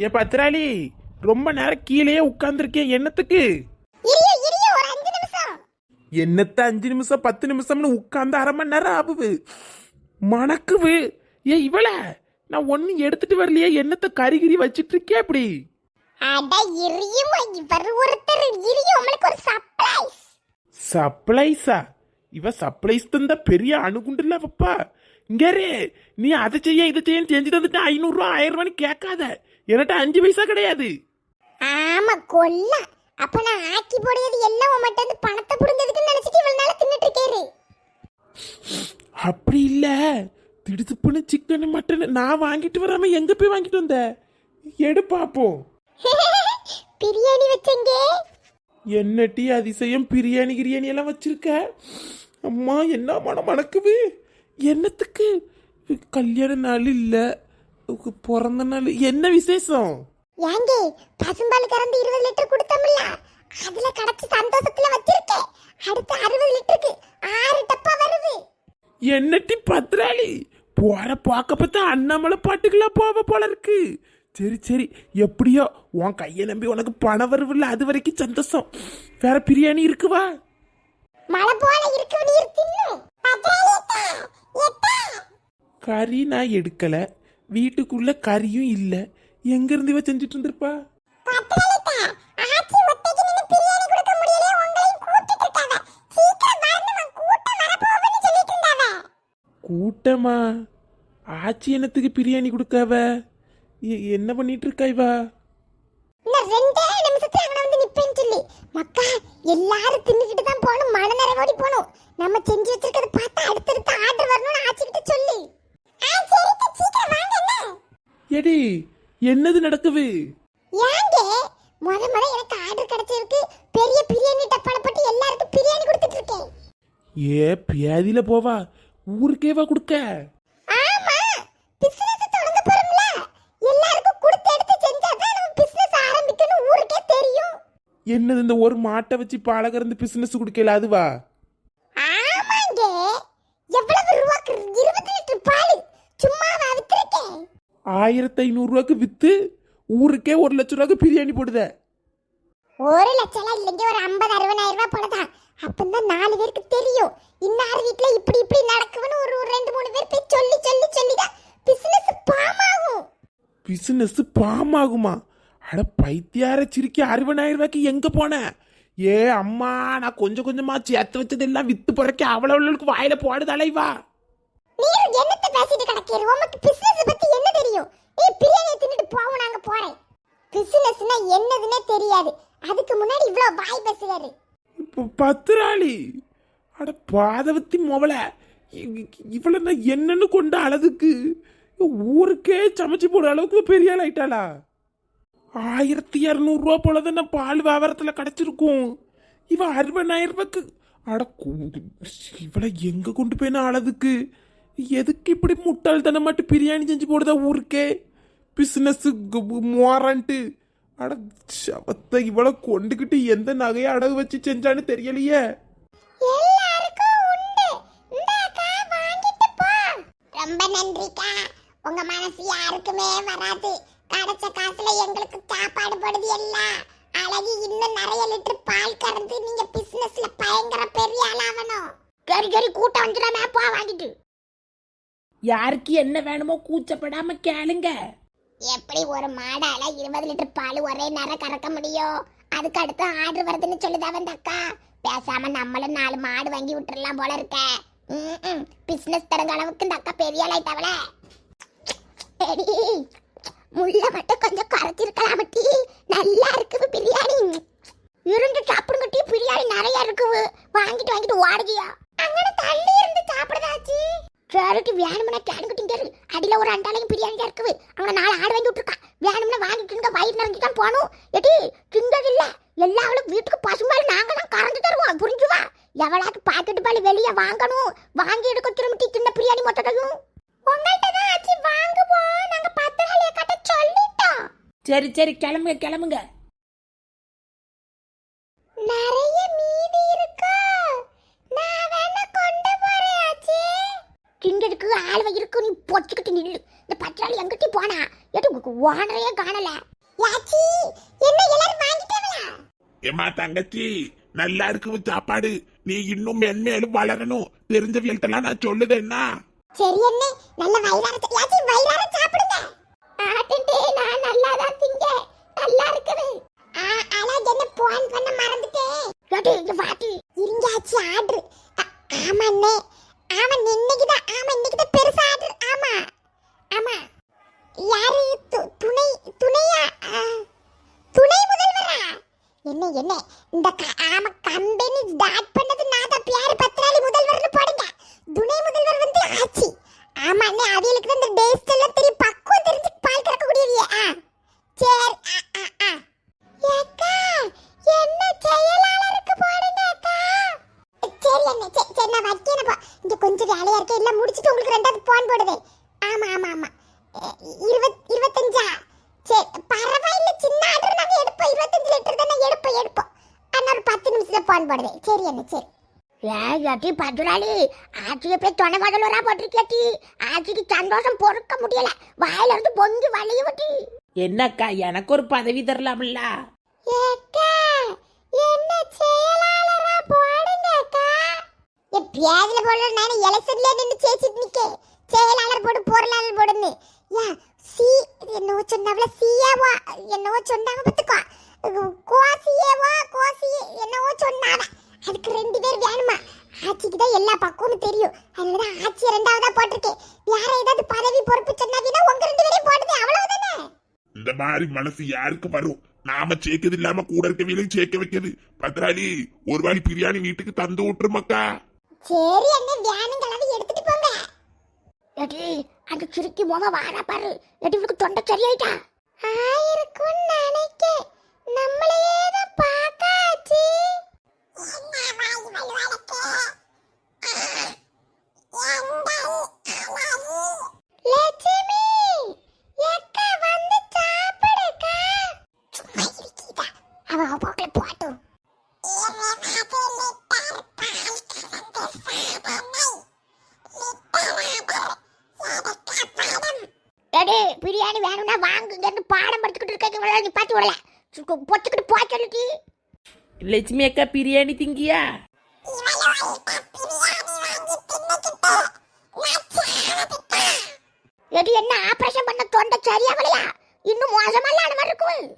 ஏ பத்திராளி ரொம்ப நேரம் கீழேயே உட்கார்ந்துருக்கேன் என்னத்துக்கு? என்னத்த அஞ்சு நிமிஷம் பத்து நிமிஷம்னு உட்கார்ந்து அரை மணி நேரம் ஆகுது. மணக்குது. ஏ இவள நான் ஒன்னும் எடுத்துட்டு வரலையே என்னத்த கறிகிரி வச்சிட்டு இருக்கே அப்படி சப்ளைஸா? இவ சப்ளைஸ் தந்த பெரிய அணுகுண்டுல வப்பா. இங்கரே நீ அதை செய்ய இதை செய்ய செஞ்சு தந்துட்டு ஐநூறுரூவா ஆயிரம் ரூபான்னு கேட்காத. என்கிட்ட அஞ்சு பைசா கிடையாது. ஆமா கொல்ல. அப்ப நான் ஆக்கி போடுறது எல்லாம் உன் மட்டும் பணத்தை புடுங்கிறதுக்கு நினைச்சிட்டு இவ்வளவு நாளா தின்னுட்டு இருக்கேரு அப்படி இல்ல. திடுத்துப்புன்னு சிக்கன் மட்டன் நான் வாங்கிட்டு வராம எங்க போய் வாங்கிட்டு வந்த? எடு பாப்போம். பிரியாணி வச்சங்க. என்ன டீ அதிசயம்? பிரியாணி கிரியாணி எல்லாம் வச்சிருக்க? அம்மா என்ன மனம் மணக்குது? என்னத்துக்கு? கல்யாண நாள் இல்ல. பிறந்த நாள். என்ன விசேஷம்? ஏங்க பசும்பால் கறந்து இருபது லிட்டர் கொடுத்தோம்ல. அதுல கிடைச்ச சந்தோஷத்துல வச்சிருக்கேன். அடுத்து அறுபது லிட்டருக்கு ஆறு டப்பா வருது. என்னட்டி பத்ராளி போற பார்க்க பார்த்தா அண்ணாமலை பாட்டுக்கெல்லாம் போவ போல இருக்கு. சரி சரி எப்படியோ உன் கையை நம்பி உனக்கு பணம் வருவில்ல அது வரைக்கும் சந்தோஷம். வேற பிரியாணி இருக்குவா? மழை போல இருக்கு நீர் எத்தா? கறி நான் எடுக்கல. வீட்டுக்குள்ள கறியும் இல்ல. எங்க இருந்து இவ செஞ்சுட்டு இருந்திருப்பா கூட்டம் ஆச்சி என்னத்துக்கு பிரியாணி கொடுக்காவ? என்ன பண்ணிட்டு இருக்கா இவா மக்கா எல்லாரும் தின்னுக்கிட்டு தான் போகணும். மன நிறைவோடி போகணும். நம்ம செஞ்சு வச்சிருக்கிறத பார்த்தா அடுத்தடுத்து ஆர்டர் வரணும்னு ஆச்சிக்கிட்ட சொல்லி. எடி என்னது நடக்குது? ஏங்க முத முத எனக்கு ஆர்டர் கிடைச்சிருக்கு பெரிய பிரியாணி டப்பால போட்டு எல்லாருக்கும் பிரியாணி கொடுத்துட்டு இருக்கேன். ஏ பியாதியில போவா. ஊருக்கேவா கொடுக்க. ஆமா பிசினஸ் தொடங்க போறோம்ல. எல்லாருக்கும் கொடுத்து எடுத்து செஞ்சாதான் நம்ம பிசினஸ் ஆரம்பிக்கணும் ஊருக்கே தெரியும். என்னது இந்த ஒரு மாட்டை வச்சு பாலை கறந்து பிசினஸ் கொடுக்கல அதுவா ஆமாங்க எவ்வளவு ரூபாய்க்கு இருபது லிட்டர் பால் சும்மாவா வித்திருக்கேன் ஆயிரத்தி ஐநூறு ரூபாய்க்கு வித்து ஊருக்கே ஒரு லட்ச ரூபாய்க்கு பிரியாணி போடுத. ஒரு லட்சம் இல்லைங்க ஒரு ஐம்பது அறுபதாயிரம் ரூபாய் போலதான் அப்பந்தான் நாலு பேருக்கு தெரியும். இன்னார் வீட்டுல இப்படி இப்படி நடக்குதுன்னு ஒரு ஒரு ரெண்டு மூணு பேர் போய் சொல்லி சொல்லி சொல்லிதான் பிசினஸ் பாமாகும். பிசினஸ் பாமாகுமா? அட பைத்தியார சிரிக்கி அறுபதாயிரம் ரூபாய்க்கு எங்க போன? ஏ அம்மா நான் கொஞ்சம் கொஞ்சமா சேர்த்து வச்சதெல்லாம் வித்து பிறக்க அவ்வளவுக்கு வாயில போடுது அலைவா நீர் என்னத்தை பேசிட்டு கிடக்கீரு? உமக்கு பிசினஸ் பத்தி என்ன தெரியும். நீ பிரியாணி தின்னுட்டு போவோம் நாங்க போறேன். பிசினஸ்னா என்னதுன்னே தெரியாது. அதுக்கு முன்னாடி இவ்வளவு வாய் பேசுறாரு. இப்போ பத்திராளி. அட பாதவத்தி மொவல இவளை என்னன்னு கொண்ட அளவுக்கு ஊருக்கே சமைச்சு போடுற அளவுக்கு பெரிய ஆள் ஆயிட்டாளா? ஆயிரத்தி இரநூறுவா போல தான் பால் வியாபாரத்தில் கிடச்சிருக்கும். இவன் அறுபதாயிரம் ரூபாய்க்கு அட இவளை எங்கே கொண்டு போய் நான் அளவுக்கு? எதுக்கு இப்படி முட்டாள்தனம் மட்டும் பிரியாணி செஞ்சு போடுதா ஊருக்கே? பிஸ்னஸ் மோரன்ட்டு அட சவத்தை இவ்வளோ கொண்டுக்கிட்டு எந்த நகையை அடகு வச்சு செஞ்சான்னு தெரியலையே. ரொம்ப நன்றிக்கா. உங்க மனசு யாருக்குமே வராது. கிடைச்ச காசுல எங்களுக்கு சாப்பாடு போடுது எல்லாம் அழகி இன்னும் நிறைய லிட்டர் பால் கறந்து நீங்க பிசினஸ்ல பயங்கர பெரிய ஆளாகணும் கறி கறி கூட்டம் வந்துடாம போ வாங்கிட்டு. யாருக்கு என்ன வேணுமோ கூச்சப்படாம கேளுங்க. எப்படி ஒரு மாடால இருபது லிட்டர் பால் ஒரே நேரம் கறக்க முடியும்? அதுக்கு அடுத்து ஆர்டர் வருதுன்னு சொல்லுதா அந்த அக்கா. பேசாம நம்மளும் நாலு மாடு வாங்கி விட்டுறலாம் போல இருக்க. பிசினஸ் தரங்க அளவுக்கு இந்த அக்கா பெரிய ஆளாயிட்டாவல முள்ள மட்டும் கொஞ்சம் குறைச்சிருக்கலாம் நல்லா இருக்கு பிரியாணி இருந்து சாப்பிடுங்க டீ பிரியாணி நிறைய இருக்குது வாங்கிட்டு வாங்கிட்டு ஓடுதியா அங்கன தள்ளி இருந்து சாப்பிடுதாச்சு சரிட்டு வேணும்னா கேடுங்கிட்டு இரு ஒரு அண்டாலையும் பிரியாணி இருக்குது. அவனை நாலு ஆடு வாங்கி விட்டுருக்கான் வேணும்னா வாங்கிட்டு வயிறு நிறைஞ்சு தான் போகணும். எடி திங்கிறது இல்ல எல்லாவளும் வீட்டுக்கு பசும்பால் நாங்கள் தான் கறந்து தருவோம். புரிஞ்சுவா? எவளாக்கு பாக்கெட்டு பால் வெளியே வாங்கணும். வாங்கி எடுக்க திரும்பி தின்ன பிரியாணி மொத்தத்தையும். உங்கள்கிட்ட தான் ஆச்சு. வாங்குவோம். நாங்கள் பத்து நாளைய கட்ட சொல்லிட்டோம். சரி சரி கிளம்புங்க கிளம்புங்க நிறைய மீதி இருக்கா நான் வேணா கொண்டு ஆச்சி ஆள் இருக்கு நீ பொச்சுக்கிட்டு நில்லு. இந்த பச்சாளி எங்கிட்ட போனா? எட்டு ஓனரையே காணல. யாச்சி என்ன எல்லாரும் வாங்கிட்டாங்களா ஏமா தங்கச்சி நல்லா இருக்கு சாப்பாடு. நீ இன்னும் மென்மேலும் வளரணும். தெரிஞ்சவியல்கிட்டலாம் நான் சொல்லுதேன்னா. சரி என்ன? நல்ல வயிறார யாச்சி வயிறார சாப்பிடுங்க. ஆட்டுட்டே நான் நல்லா தான் திங்க நல்லா இருக்குது ஆனா என்ன போன் பண்ண மறந்துட்டேன். கேட்டு இங்க பாட்டி இருங்காச்சி ஆர்டர். ஆமா அண்ணே ஆமா இன்னைக்கு தான் ஆமா இன்னைக்கு தான் பெருசா ஆர்டர் ஆமா. ஆமா. யாரு? துணை துணையா? துணை முதல்வரா? என்ன என்ன? இந்த க- ஆமா கம்பெனி ஸ்டார்ட் பண்ணது நான் தான். பேரு பத்திராளி முதல்வர்னு போடுங்க. துணை முதல்வர் வந்து ஆச்சி ஆமா அண்ணே அவங்களுக்கு தான் இந்த டேஸ்ட் எல்லாம் தெரியும். பக்குவம் தெரிஞ்சு பால் கறக்கக்கூடியது ஆ சரி ஆ ஆ ஆ ஏக்கா என்ன செயலாளருக்கு போடுங்க அக்கா சரி அண்ணே சரி சரி நான் வைக்கிறேன் போ இங்க கொஞ்சம் வேலையா இருக்கு எல்லாம் முடிச்சிட்டு உங்களுக்கு ரெண்டாவது போன் போடுது ஆமா ஆமா ஆமா அஹ், இருபத் இருபத்தஞ்சா சரி பரவாயில்ல சின்ன ஆர்டர் நாங்க எடுப்போம் இருபத்தஞ்சு லிட்டர் தானே எடுப்போம் எடுப்போம் அண்ணா ஒரு பத்து போடுது சரி அண்ணே சரி. ஏட்டி பதுராளி. ஆட்சியை போய் துணை முதல்வரா போட்டிருக்கேட்டி ஆட்சிக்கு சந்தோஷம் பொறுக்க முடியல. வாயில இருந்து பொங்கி வழிய விட்டு என்னக்கா எனக்கு ஒரு பதவி தரலாம்ல? என்ன செயலாளரா போடுங்க அக்கா. ஏ பேதில போடல நான் எலெக்ஷன்ல நின்னு சேச்சிட்டு நிக்க. செயலாளர் போடு பொருளாளர் போடுன்னு. யா சி என்னவோ சொன்னாவல சிஏவா என்னவோ சொன்னாங்க பத்துக்கோ கோசிஏவா கோசி என்னவோ சொன்னாவ. அதுக்கு ரெண்டு பேர் வேணுமா? ஆட்சிக்கு தான் எல்லா பக்கமும் தெரியும். அதனால தான் ஆட்சி ரெண்டாவதா போட்டிருக்கேன் வேற ஏதாவது பதவி பொறுப்பு சொன்னாங்கன்னா உங்க ரெண்டு பேரையும் போடுது அவ்வளவுதானே? இந்த மாதிரி மனசு யாருக்கு வரும்? நாம சேர்க்கது இல்லாம கூட இருக்கவியலையும் சேர்க்க வைக்கிறது. பத்ராளி ஒரு வாடி பிரியாணி வீட்டுக்கு தந்து விட்டுருமாக்கா. சரி அண்ணே வேணுங்களவை எடுத்துட்டு போங்க. எடி அந்த சுருக்கி முக வாரா பாரு. எடி இவளுக்கு தொண்டை சரியாயிட்டா? ஆயிருக்கும் நினைக்க பிரியாணி வேணும்னா வாங்குங்கன்னு பாடம் படிச்சுக்கிட்டு இருக்க நீ பார்த்து விடல. பொத்துக்கிட்டு போ சொல்லிட்டு லட்சுமி அக்கா பிரியாணி திங்கியா? எடி என்ன ஆபரேஷன் பண்ண தொண்டை சரியாகலையா? இன்னும் மோசமல்லான மாதிரி இருக்கும் ஏய்,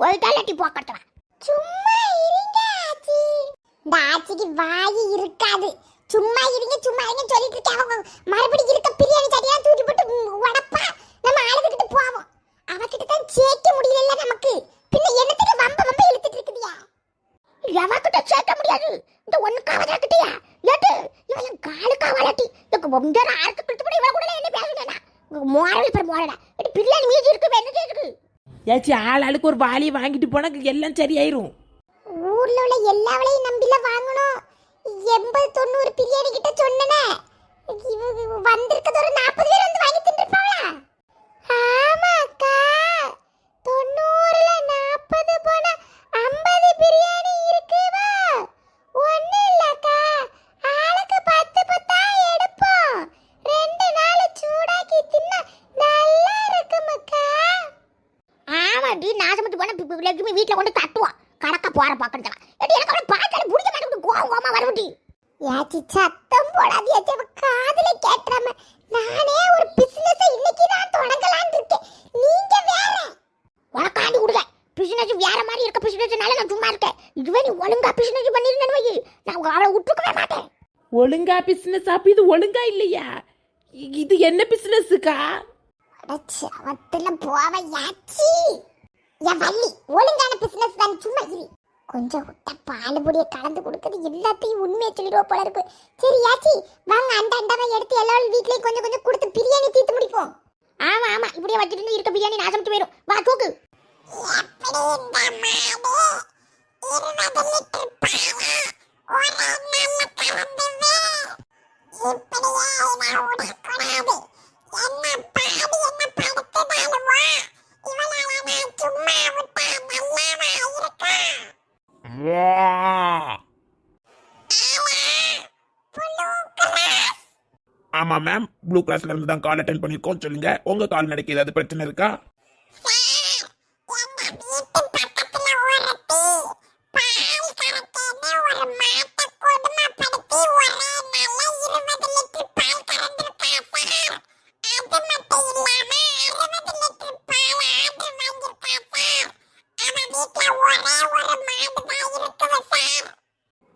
பொல்டாலட்டி லட்டி சும்மா இருங்க ஆச்சி. இந்த ஆச்சிக்கு வாய் இருக்காது. சும்மா இருங்க சும்மா இருங்க சொல்லிட்டு இருக்கேன். அவங்க மறுபடியும் இருக்க பிரியாணி சரியா தூக்கி போட்டு உடப்பா நம்ம ஆளுகிட்ட போவோம். அவகிட்ட தான் சேர்க்க முடியல நமக்கு. பின்ன என்னத்துக்கு வம்ப வம்ப இழுத்துட்டு இருக்குதியா? எவகிட்ட சேர்க்க முடியாது? இந்த ஒண்ணு காவலாக்கிட்டியா? ஏட்டு இவன் என் காலு காவலாட்டி. எனக்கு ரொம்ப ஆறுக்கு கொடுத்து போய் இவன் கூட என்ன பேசுனேனா மோரல் பெற மோரடா பிரியாணி மீதி இருக்கு என்ன செய்யுது ஏச்சி ஆள் ஆளுக்கு ஒரு வாளியை வாங்கிட்டு போனா எல்லாம் சரியாயிரும். ஊர்ல உள்ள எல்லாவளையும் நம்பில வாங்கணும். எண்பது தொண்ணூறு பிரியாணி கிட்ட சொன்னனே. வந்திருக்கிறது ஒரு நாற்பது பேர் வந்து வாங்கி தின்றுப்பாங்களா ஆமா அக்கா தொண்ணூறுல நாற்பது போனா ஐம்பது பிரியாணி இருக்குவா ஒண்ணு இல்லக்கா ஆளுக்கு பத்து பத்தா எடுப்போம் ரெண்டு நாள் சூடாக்கி தின்னா நல்லா இருக்கும் அக்கா ஆமாடி நாசமத்து போன லட்சுமி வீட்ல கொண்டு தட்டுவான் கடக்க போற பாக்கிறதா எடி எனக்கு அவளை பார்த்தாலே புடிக்க மாட்டேங்குது. கோவம் கோவமா வரவுடி ஏச்சி சத்தம் போடாது ஏச்சி அவ காதுல கேட்றாம நானே ஒரு பிசினஸ் இன்னைக்கு தான் தொடங்கலாம்னு இருக்கேன். நீங்க வேற. உனக்காண்டி கொடுங்க பிசினஸ் வேற மாதிரி இருக்க பிசினஸ்னால நான் சும்மா இருக்கேன். இதுவே நீ ஒழுங்கா பிசினஸ் பண்ணிருந்தேன்னு வை. நான் அவளை விட்டுக்கவே மாட்டேன். ஒழுங்கா பிசினஸ் அப்ப இது ஒழுங்கா இல்லையா? இது என்ன பிசினஸ்க்கா அடச்சி அவத்துல போவ யாச்சி என் வள்ளி ஒழுங்கான பிசினஸ் தானே சும்மா இரு. கொஞ்சம் விட்ட பால் பொடியை கலந்து கொடுக்கறது எல்லாத்தையும் உண்மையை சொல்லிடுவோம் போல இருக்கு. சரி யாச்சி வாங்க அந்த அண்டாவை எடுத்து எல்லாரும் வீட்லயும் கொஞ்சம் கொஞ்சம் கொடுத்து பிரியாணி தீர்த்து முடிப்போம். ஆமா ஆமா இப்படியே வச்சுட்டு இருக்க பிரியாணி நாசமிட்டு போயிடும் வா தூக்கு. ஆமா மேம் ப்ளூ கிளாஸ்ல இருந்து தான் கால் அட்டன் பண்ணிருக்கோம் சொல்லுங்க. உங்க கால் நடக்க ஏதாவது பிரச்சனை இருக்கா?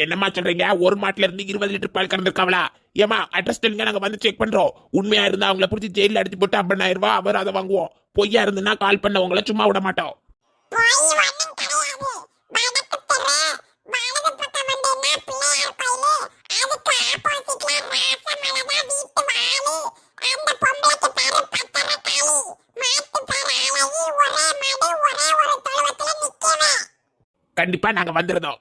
என்னம்மா சொல்றீங்க? ஒரு மாட்டுல இருந்து இருபது லிட்டர் பால் கறந்துருக்காவளா ஏமா அட்ரஸ் சொல்லுங்க நாங்க வந்து செக் பண்றோம். உண்மையா இருந்தா அவங்கள பிடிச்சி ஜெயில அடிச்சு போட்டு ஐம்பதாயிரம் ரூபாய் அவர் அதை வாங்குவோம். பொய்யா இருந்துன்னா கால் பண்ண உங்களை சும்மா விட மாட்டோம். கண்டிப்பா நாங்க வந்துருந்தோம்.